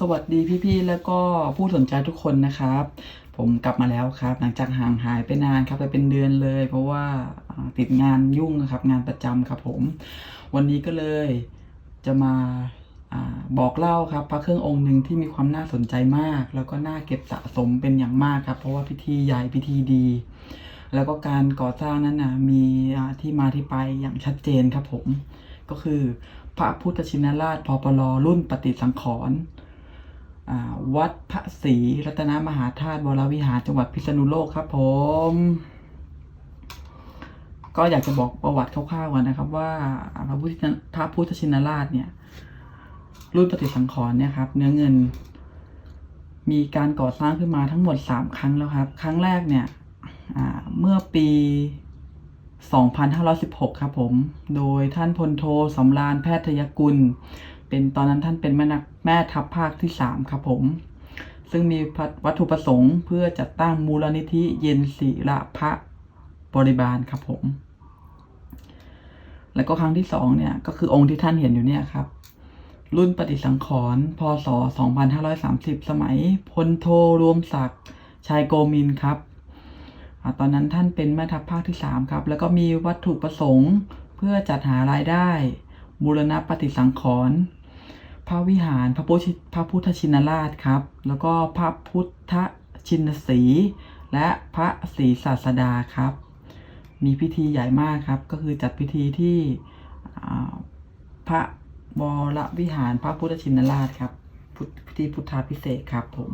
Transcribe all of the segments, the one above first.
สวัสดีพี่ๆ แล้วก็ผู้สนใจทุกคนนะครับ ผมกลับมาแล้วครับ หลังจากห่างหายไปนานครับไปเป็นเดือนเลย เพราะว่าติดงานยุ่งครับ งานประจำครับผม วันนี้ก็เลยจะมาบอกเล่าครับพระเครื่ององค์หนึ่งที่มีความน่าสนใจมาก แล้วก็น่าเก็บสะสมเป็นอย่างมากครับ เพราะว่าพิธีใหญ่พิธีดี แล้วก็การก่อสร้างนั้นนะมีที่มาที่ไปอย่างชัดเจนครับผม ก็คือพระพุทธชินราชพปลรุ่นปฏิสังขรณ์ วัดพระศรีรัตนมหาธาตุวรวิหารจังหวัดพิษณุโลกครับผม ก็อยากจะบอกประวัติคร่าวๆก่อนนะครับว่าพระพุทธพระพุทธชินราชเนี่ยรุ่นปฏิสังขรณ์เนี่ยครับ เนื้อเงิน มีการก่อสร้างขึ้นมาทั้งหมด 3 ครั้งแล้วครับ ครั้งแรกเนี่ยเมื่อปี 2516 ครับผม โดยท่านพลโทสำราญแพทยกุล เป็นตอนนั้นท่านเป็นแม่นักแม่ทัพภาคที่3ครับผม ซึ่งมีวัตถุประสงค์เพื่อจัดตั้งมูลนิธิเย็นศิระพระบริบาลครับผม แล้วก็ครั้งที่สองเนี่ยก็คือองค์ที่ท่านเห็นอยู่เนี่ยครับ รุ่นปฏิสังขรณ์พศ 2530 สมัยพลโทรวมศักดิ์ชายโกมินครับอตอนนั้นท่านเป็นแม่ทัพภาคที่ 3 ครับ แล้วก็มีวัตถุประสงค์เพื่อจัดหารายได้ บูรณปฏิสังขรณ์ พระวิหารพระพุทธชินราชครับ แล้วก็พระพุทธชินสีและพระศรีศาสดาครับ มีพิธีใหญ่มากครับ ก็คือจัดพิธีที่พระวรวิหารพระพุทธชินราชครับพิธีพุทธาพิเศษครับผม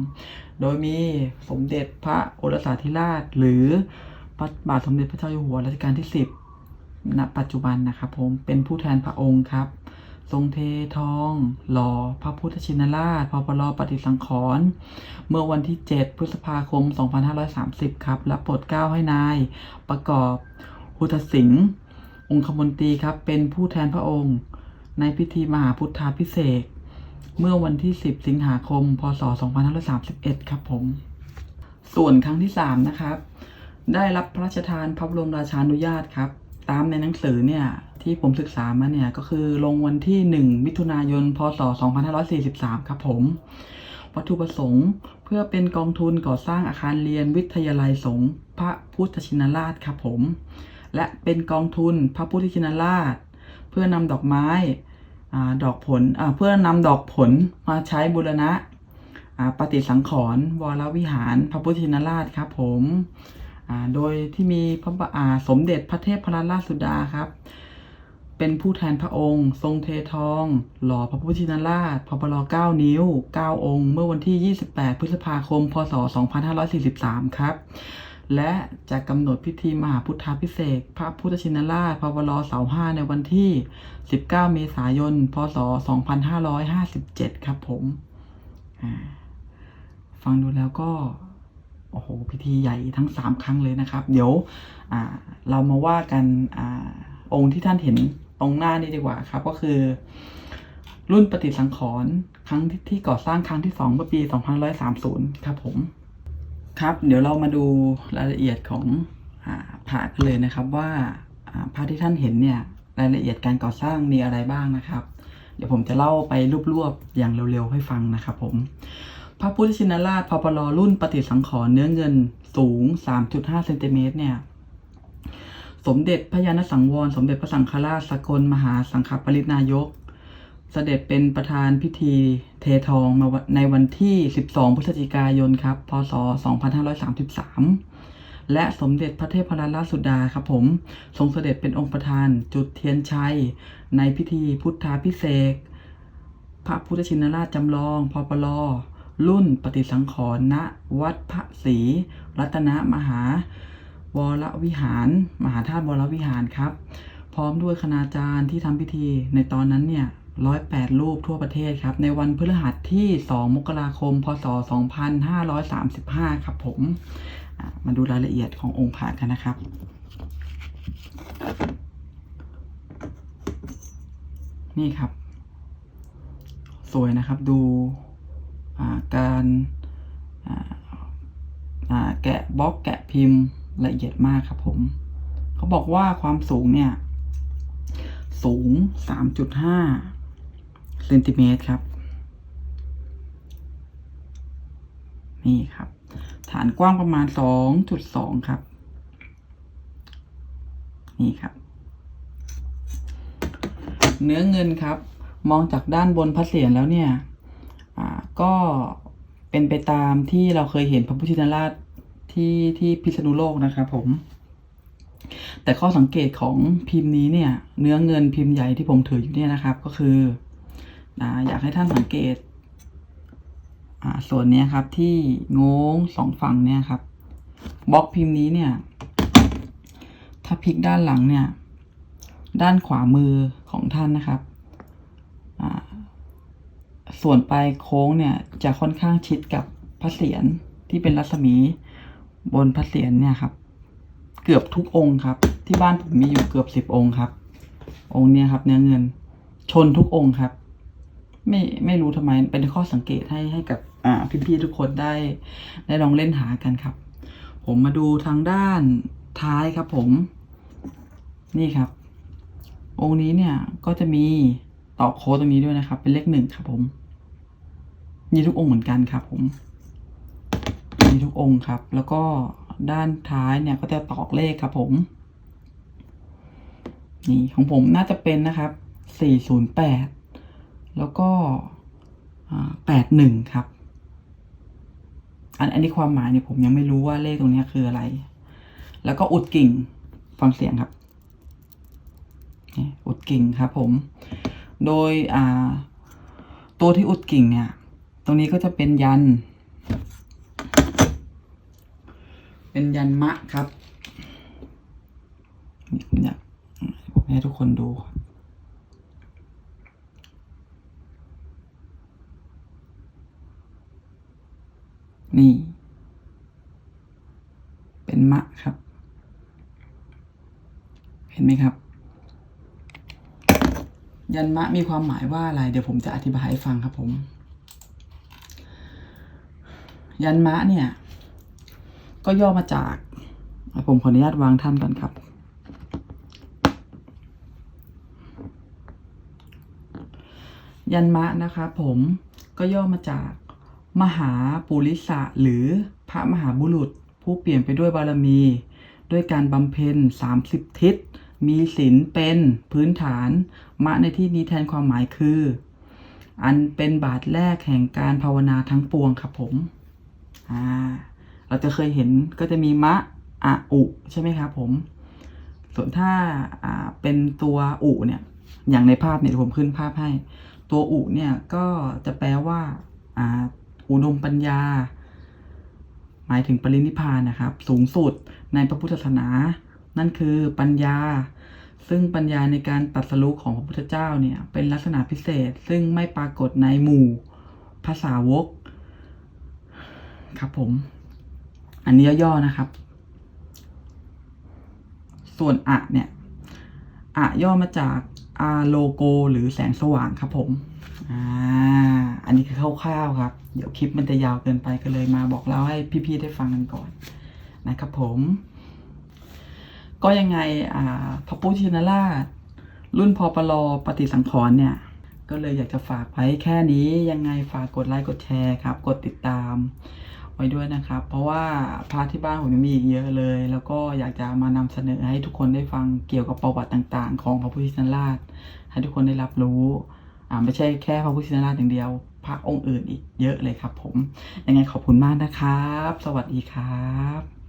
โดยมีสมเด็จพระโอรสาธิราช หรือพระบาทสมเด็จพระเจ้าอยู่หัวรัชกาลที่ 10ณปัจจุบันนะครับผมเป็นผู้แทนพระองค์ครับ ทรงเททอง หล่อพระพุทธชินราชพปลปฏิสังขรณ์เมื่อวันที่ 7 พฤษภาคม 2530 ครับ และโปรดเกล้าให้นาย ประกอบพุทธสิงห์องคมนตรีครับ เป็นผู้แทนพระองค์ ในพิธีมหาพุทธาพิเศษ เมื่อวันที่ 10 สิงหาคม พศ 2531 ครับผม ส่วนครั้งที่ 3 นะครับ ได้รับพระราชทานพระบรมราชานุญาตครับ ตามในหนังสือเนี่ย ที่ผมศึกษามาเนี่ยก็คือลงวันที่ 1 มิถุนายน พศ 2543 ครับผม วัตถุประสงค์เพื่อเป็นกองทุนก่อสร้างอาคารเรียนวิทยาลัยสงฆ์พระพุทธชินราชครับผม และเป็นกองทุนพระพุทธชินราช เพื่อนำดอกไม้อดอกผลเพื่อนำดอกผลมาใช้บูรณะปฏิสังขรณ์วรวิหาร พระพุทธชินราชครับผมโดยที่มีพระบาอ่าสมเด็จพระเทพพระราชสุดาครับ เป็นผู้แทนพระองค์ ทรงเททอง หล่อพระพุทธชินราชพปล9นิ้ว 9 องค์ เมื่อวันที่ 28 พฤษภาคม พศ 2543 ครับ และจะกำหนดพิธีมหาพุทธาพิเศษพระพุทธชินราชพปลเสาห้าในวันที่ 19 เมษายน พศ 2557 ครับผมฟังดูแล้วก็โอ้โหพิธีใหญ่ทั้ง 3 ครั้งเลยนะครับ เดี๋ยวเรามาว่ากันอองค์ที่ท่านเห็น ตรงหน้านี้ดีกว่าครับ ก็คือ รุ่นปฏิสังขรณ์ครั้งที่ที่ก่อสร้างครั้งที่2เมื่อปี 2530 ครับผม ครับเดี๋ยวเรามาดูรายละเอียดของอาพระกันเลยนะครับว่าอ่าพระที่ท่านเห็นเนี่ยรายละเอียดการก่อสร้างมีอะไรบ้างนะครับ เดี๋ยวผมจะเล่าไปรวบๆอย่างเร็วๆให้ฟังนะครับผมพระพุทธชินราชพปลรุ่นปฏิสังขรณ์เนื้อเงินสูง 3.5เซนติเมตรเนี่ย สมเด็จพระยาณสังวร สมเด็จพระสังฆราชสกลมหาสังฆปรินายก เสด็จเป็นประธานพิธีเททองในวันที่ 12 พฤศจิกายนครับ พศ 2533 และสมเด็จพระเทพรัตนราชสุดาครับผม ทรงเสด็จเป็นองค์ประธานจุดเทียนชัย ในพิธีพุทธาพิเศษพระพุทธชินราชจำลองพปลรุ่นปฏิสังขรณ์ณวัดพระศรีรัตนมหา วรวิหาร มหาธาตุวรวิหารครับ พร้อมด้วยคณาจารย์ที่ทำพิธีในตอนนั้นเนี่ยร้อยแปดรูปทั่วประเทศครับ ในวันพฤหัสที่ 2 มกราคม พศ 2535 ครับผมมาดูรายละเอียดขององค์พระกันนะครับ นี่ครับ สวยนะครับดูการแกะบล็อกแกะพิมพ์ ละเอียดมากครับผม เขาบอกว่าความสูงเนี่ย สูง 3.5เซนติเมตรครับ นี่ครับ ฐานกว้างประมาณสองจุดสองครับ นี่ครับ เนื้อเงินครับ มองจากด้านบนพระเศียรแล้วเนี่ย อ่า ก็เป็นไปตามที่เราเคยเห็นพระพุทธชินราช ที่ที่พิษณุโลกนะครับผม แต่ข้อสังเกตของพิมพ์นี้เนี่ย เนื้อเงินพิมพ์ใหญ่ที่ผมถืออยู่เนี่ยนะครับ ก็คืออ่าอยากให้ท่านสังเกตส่วนนี้ครับที่งงสองฝั่งเนี่ยครับบล็อกพิมพ์นี้เนี่ย ถ้าพลิกด้านหลังเนี่ย ด้านขวามือของท่านนะครับส่วนปลายโค้งเนี่ยจะค่อนข้างชิดกับพระเศียรที่เป็นรัศมี บนพระเศียรเนี่ยครับ เกือบทุกองค์ครับ ที่บ้านผมมีอยู่เกือบสิบองค์ครับ องค์เนี้ยครับ เนื้อเงิน ชนทุกองค์ครับ ไม่ไม่รู้ทำไมเป็นข้อสังเกตให้ให้กับอ่าพี่ๆทุกคนได้ ได้ลองเล่นหากันครับ ผมมาดูทางด้านท้ายครับ ผม นี่ครับ องค์นี้เนี่ยก็จะมีต่อโค้ดตรงนี้ด้วยนะครับ เป็นเลขหนึ่งครับ ผมมีทุกองค์เหมือนกันครับ ผม มีทุกองค์ครับ แล้วก็ด้านท้ายเนี่ยก็จะตอกเลขครับผม นี่ของผมน่าจะเป็นนะครับ 408 แล้วก็81 ครับ อันอันนี้ความหมายเนี่ยผมยังไม่รู้ว่าเลขตรงนี้คืออะไร แล้วก็อุดกิ่งฟังเสียงครับ อุดกิ่งครับผม โดยตัวที่อุดกิ่งเนี่ย ตรงนี้ก็จะเป็นยัน เป็นยันมะครับนี่ผมอยผมให้ทุกคนดูครับนี่ เป็นมะครับ เห็นไหมครับ ยันมะมีความหมายว่าอะไร เดี๋ยวผมจะอธิบายให้ฟังครับผม ยันมะเนี่ย ก็ย่อมาจาก ผมขออนุญาตวางท่านก่อนครับ ยันมะนะครับผมก็ย่อมาจากมหาปุริสะหรือพระมหาบุรุษ ผู้เปลี่ยนไปด้วยบารมี ด้วยการบำเพ็ญ 30 ทิศ มีศีลเป็นพื้นฐาน มะในที่นี้แทนความหมายคือ อันเป็นบาทแรกแห่งการภาวนาทั้งปวงครับผม อ่า เราจะเคยเห็นก็จะมีมะอะอุใช่ไหมครับผม ส่วนถ้าเป็นตัวอุเนี่ย อย่างในภาพเนี่ยผมขึ้นภาพให้ ตัวอุเนี่ยก็จะแปลว่าอุดมปัญญา หมายถึงปรินิพพานนะครับ สูงสุดในพระพุทธศาสนา นั่นคือปัญญา ซึ่งปัญญาในการตรัสรู้ของพระพุทธเจ้าเนี่ยเป็นลักษณะพิเศษ ซึ่งไม่ปรากฏในหมู่ภาษาวกครับผม อันนี้ย่อๆนะครับ ส่วนอะเนี่ยอะย่อมาจากอาโลโกหรือแสงสว่างครับผมอ่าอันนี้คือคร่าวๆครับ เดี๋ยวคลิปมันจะยาวเกินไปก็เลยมาบอกเล่าให้พี่ๆได้ฟังกันก่อนนะครับผม ก็ยังไงอ่าพระพุทธชินราช รุ่นพอปลอปฏิสังขรณ์เนี่ยก็เลยอยากจะฝากไว้แค่นี้ยังไงฝากกดไลค์กดแชร์ครับ กดติดตาม ว้ด้วยนะครับ เพราะว่าพระที่บ้านผมมีอีกเยอะเลย แล้วก็อยากจะมานำเสนอให้ทุกคนได้ฟังเกี่ยวกับประวัติต่าง ๆ ของพระพุทธชินราช ให้ทุกคนได้รับรู้อ่าไม่ใช่แค่พระพุทธชินราชอย่างเดียว พระองค์อื่นอีกเยอะเลยครับ ผมยังไงขอบคุณมากนะครับ สวัสดีครับ